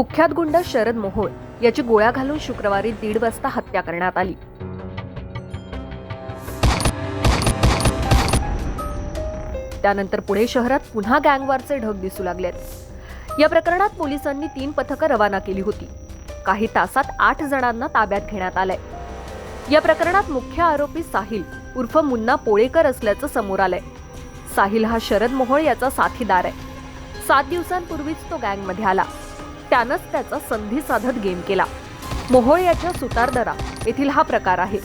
कुख्यात गुंड शरद मोहोळ याची गोळ्या घालून शुक्रवारी दीड वाजता हत्या करण्यात आली. त्यानंतर पुणे शहरात पुन्हा गँगवारचे ढग दिसू लागलेत. या प्रकरणात पोलिसांनी तीन पथकं रवाना केली होती. काही तासात आठ जणांना ताब्यात घेण्यात आलंय. या प्रकरणात मुख्य आरोपी साहिल उर्फ मुन्ना पोळेकर असल्याचं समोर आलंय. साहिल हा शरद मोहोळ याचा साथीदार आहे. सात दिवसांपूर्वीच तो गँगमध्ये आला. त्यानंच त्याचा संधी साधत गेम केला. मोहोळ याच्या सुतारदरा येथील हा प्रकार आहे.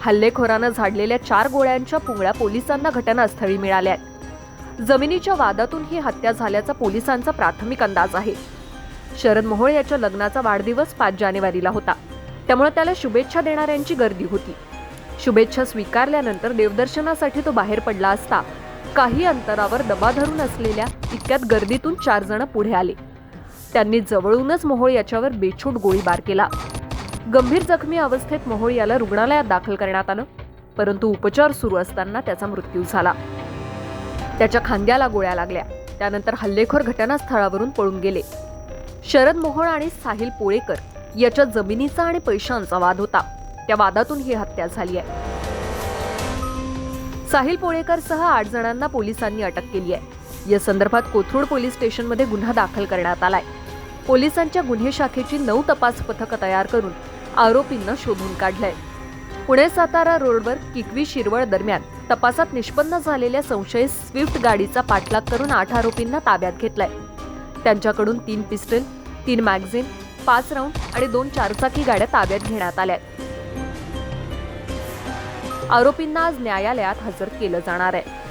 हल्लेखोरानं झाडलेल्या चार गोळ्यांच्या पुंगळ्या पोलिसांना घटनास्थळी मिळाल्या आहेत. जमिनीच्या वादातून ही हत्या झाल्याचा पोलिसांचा प्राथमिक अंदाज आहे. शरद मोहोळ याच्या लग्नाचा वाढदिवस पाच जानेवारीला होता. त्यामुळे त्याला शुभेच्छा देणाऱ्यांची गर्दी होती. शुभेच्छा स्वीकारल्यानंतर देवदर्शनासाठी तो बाहेर पडला असता काही अंतरावर दबा धरून असलेल्या इतक्यात गर्दीतून चार जण पुढे आले. त्यांनी जवळूनच मोहोळ याच्यावर बेछूट गोळीबार केला. गंभीर जखमी अवस्थेत मोहोळ याला रुग्णालयात दाखल करण्यात आलं परंतु उपचार सुरू असताना त्याचा मृत्यू झाला. त्याच्या खांद्याला गोळ्या लागल्या. त्यानंतर हल्लेखोर घटनास्थळावरून पळून गेले. शरद मोहोळ आणि साहिल पोळेकर याच्या जमिनीचा आणि पैशांचा वाद होता. त्या वादातून ही हत्या झाली आहे. साहिल पोळेकरसह आठ जणांना पोलिसांनी अटक केली आहे. या संदर्भात कोथरूड पोलीस स्टेशनमध्ये गुन्हा दाखल करण्यात आलाय. पोलिसांच्या गुन्हे शाखेची नऊ तपास पथकं तयार करून आरोपींना शोधून काढलंय. पुणे सातारा रोडवर किकवी शिरवळ दरम्यान तपासात निष्पन्न झालेल्या संशयित स्विफ्ट गाडीचा पाठलाग करून आठ आरोपींना ताब्यात घेतलाय. त्यांच्याकडून तीन पिस्टल तीन मॅगझिन पाच राऊंड आणि दोन चारचाकी गाड्या ताब्यात घेण्यात आल्या आरोपींना आज न्यायालयात हजर केलं जाणार आहे.